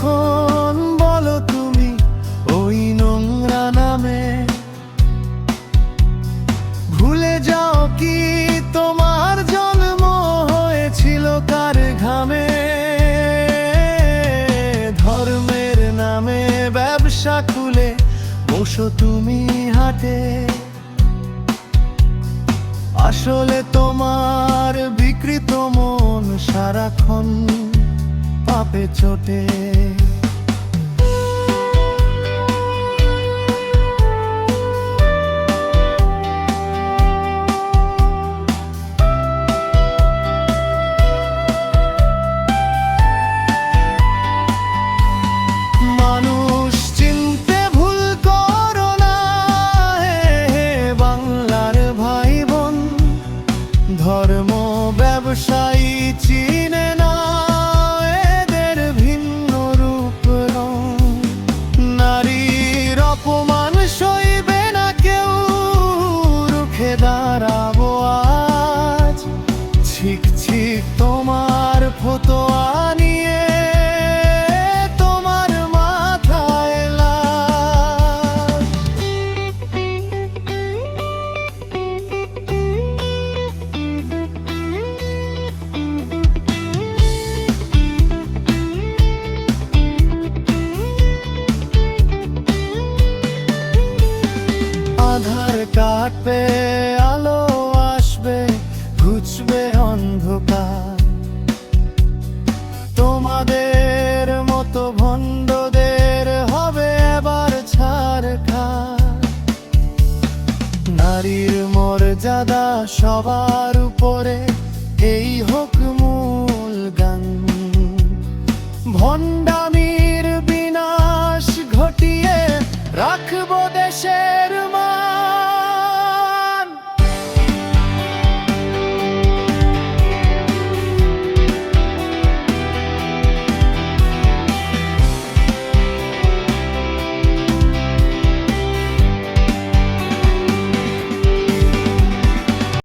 কখন বলো তুমি ওই নোংরা নামে? ভুলে যাও কি তোমার জন্ম হয়েছিল কার ঘামে? ধর্মের নামে ব্যবসা খুলে বসো তুমি হাটে। আসলে তোমার বিকৃত মন সারাক্ষণ পাপে চোটে। ছিক তোমার ফতোয়া নিয়ে তোমার মাথায় আধার কাটবে নারীর মর্যাদা সবার উপরে এই হোক মূল গান। ভন্ড